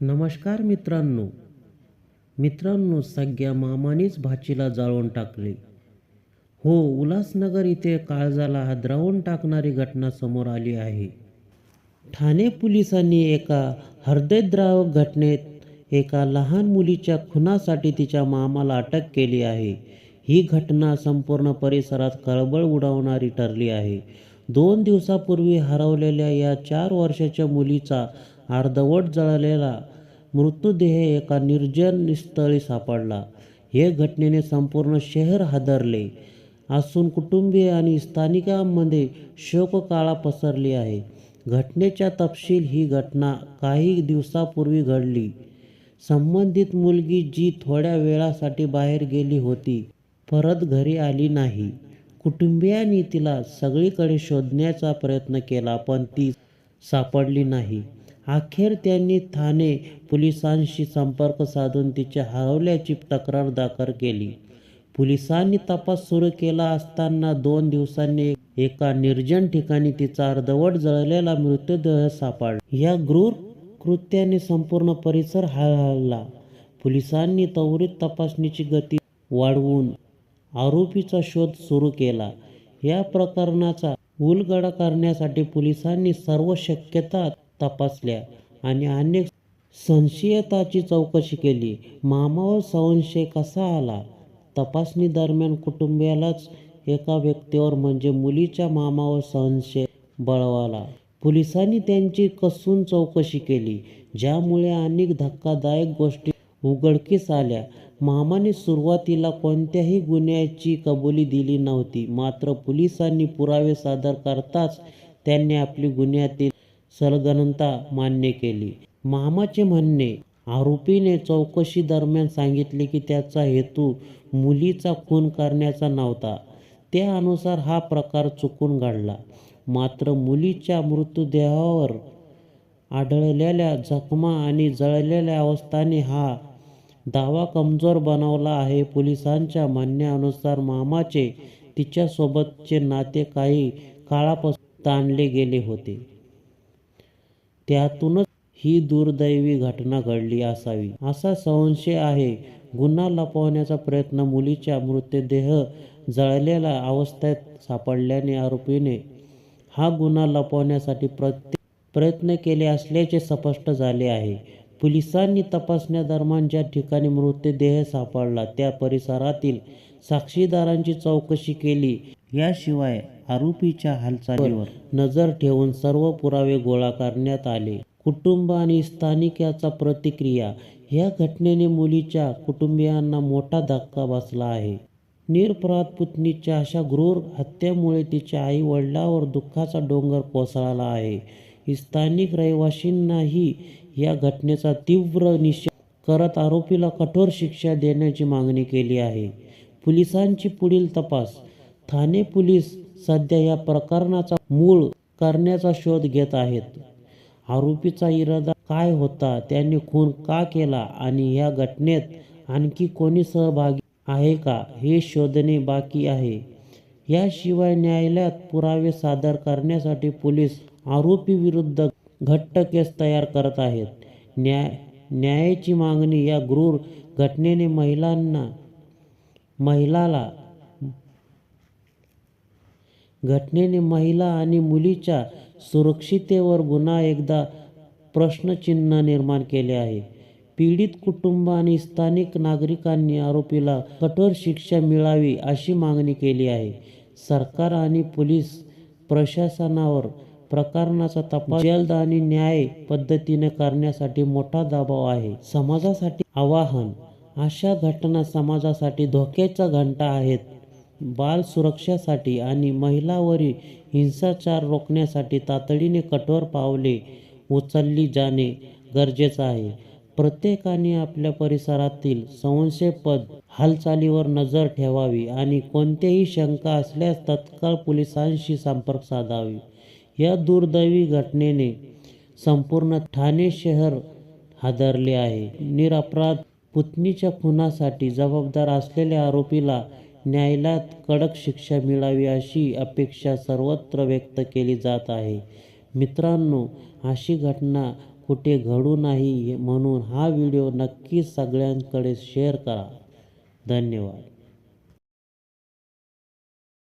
नमस्कार मित्रांनो. मित्रांनो सगळ्या मामानेच भाचीला जाळून टाकले. हो उल्हासनगर इथे काळजाला हादरावून टाकणारी घटना समोर आली आहे. ठाणे पोलिसांनी एका हृदयद्रावक घटनेत एका लहान मुलीच्या खुनासाठी तिच्या मामाला अटक केली आहे. ही घटना संपूर्ण परिसरात खळबळ उडवणारी ठरली आहे. दोन दिवसापूर्वी हरवलेल्या या चार वर्षाच्या मुलीचा अर्धवट जळलेला मृतदेह एका निर्जन स्थळी सापडला. हे घटनेने संपूर्ण शहर हादरले. असून कुटुंबीय आणि स्थानिकांमध्ये शोककाळा पसरली आहे. घटनेच्या तपशील ही घटना काही दिवसापूर्वी घडली. संबंधित मुलगी जी थोड्या वेळासाठी बाहेर गेली होती परत घरी आली नाही. कुटुंबियांनी तिला सगळीकडे शोधण्याचा प्रयत्न केला पण ती सापडली नाही. अखेर त्यांनी ठाणे पोलिसांशी संपर्क साधून तिच्या हरवल्याची तक्रार दाखल केली. पोलिसांनी तपास सुरू केला असताना दोन दिवसांनी एका निर्जन ठिकाणी तिचा अर्धवट जळलेला मृतदेह सापडला. या क्रूर कृत्याने संपूर्ण परिसर हळहळला पोलिसांनी त्वरित तपासणीची गती वाढवून आरोपीचा शोध सुरू केला. या प्रकरणाचा उलगडा करण्यासाठी पोलिसांनी सर्व शक्यता तपासल्या आणि अनेक संशयिताची चौकशी केली. मामावर संशय कसा आला? तपासणी दरम्यान कुटुंबियालाच एका व्यक्तीवर म्हणजे मुलीच्या मामावर संशय बळवाला. पोलिसांनी त्यांची कसून चौकशी केली ज्यामुळे अनेक धक्कादायक गोष्टी उघडकीस आल्या. मामाने सुरुवातीला कोणत्याही गुन्ह्याची कबुली दिली नव्हती मात्र पोलिसांनी पुरावे सादर करताच त्यांनी आपली गुन्ह्यातील सलगनता मान्य केली. मामाचे म्हणणे आरोपीने चौकशी दरम्यान सांगितले की त्याचा हेतू मुलीचा खून करण्याचा नव्हता. त्यानुसार हा प्रकार चुकून घडला. मात्र मुलीच्या मृतदेहावर आढळलेल्या जखमा आणि जळलेल्या अवस्थाने हा दावा कमजोर बनवला आहे. पोलिसांच्या म्हणण्यानुसार मामाचे तिच्यासोबतचे नाते काही काळापासून ताणले गेले होते. त्यातूनच ही दुर्दैवी घटना घडली असावी. असा संशय आहे. गुन्हा लपवण्याचा प्रयत्न मुलीच्या मृतदेह जळलेल्या अवस्थेत सापडल्याने आरोपीने हा गुन्हा लपवण्यासाठी प्रत्येक प्रयत्न केले असल्याचे स्पष्ट झाले आहे. पोलिसांनी तपासण्यादरम्यान ज्या ठिकाणी मृतदेह सापडला त्या परिसरातील साक्षीदारांची चौकशी केली. याशिवाय आरोपीच्या हालचालीवर नजर ठेवून सर्व पुरावे गोळा करण्यात आले. कुटुंब आणि स्थानिक याचा प्रतिक्रिया या घटनेने मुलीच्या कुटुंबियांना मोठा धक्का बसला आहे. निरपराध पुतणीच्या अशा क्रूर हत्येमुळे तिच्या आई वडिलांवर दुःखाचा डोंगर कोसळला आहे. स्थानिक रहिवासींनाही या घटनेचा तीव्र निषेध करत आरोपीला कठोर शिक्षा देण्याची मागणी केली आहे. पोलिसांची पुढील तपास ठाणे पोलीस सध्या या प्रकरणाचा मूळ करण्याचा शोध घेत आहेत. आरोपीचा इरादा काय होता त्याने खून का केला आणि या घटनेत आणखी कोणी सहभागी आहे का हे शोधणे बाकी आहे. याशिवाय न्यायालयात पुरावे सादर करण्यासाठी पोलीस आरोपी विरुद्ध घट्ट केस तयार करत आहेत. न्याय न्यायाची मागणी या क्रूर घटनेने महिलांना महिलाला घटनेने महिला आणि मुलीच्या सुरक्षितेवर पुन्हा एकदा प्रश्नचिन्ह निर्माण केले आहे. पीडित कुटुंब आणि स्थानिक नागरिकांनी आरोपीला कठोर शिक्षा मिळावी अशी मागणी केली आहे. सरकार आणि पोलीस प्रशासनावर प्रकरणाचा तपास जलद आणि न्याय पद्धतीने करण्यासाठी मोठा दबाव आहे. समाजासाठी आवाहन अशा घटना समाजासाठी धोक्याचा घंटा आहेत. बाल सुरक्षासाठी आणि महिलावरील हिंसाचार रोखण्यासाठी तातडीने कठोर पावले उचलली जाणे गरजेचं आहे. प्रत्येकाने आपल्या परिसरातील संशयपद हालचालीवर नजर ठेवावी आणि कोणतेही शंका असल्यास तत्काळ पोलिसांशी संपर्क साधावे. या दुर्दैवी घटनेने संपूर्ण ठाणे शहर हादरले आहे. निरपराध पुतणीच्या खुनासाठी जबाबदार असलेल्या आरोपीला न्यायालयात कडक शिक्षा मिळावी अशी अपेक्षा सर्वत्र व्यक्त केली जात आहे. मित्रांनो अशी घटना कुठे घडू नाही म्हणून हा व्हिडिओ नक्की सगळ्यांकडे शेअर करा. धन्यवाद.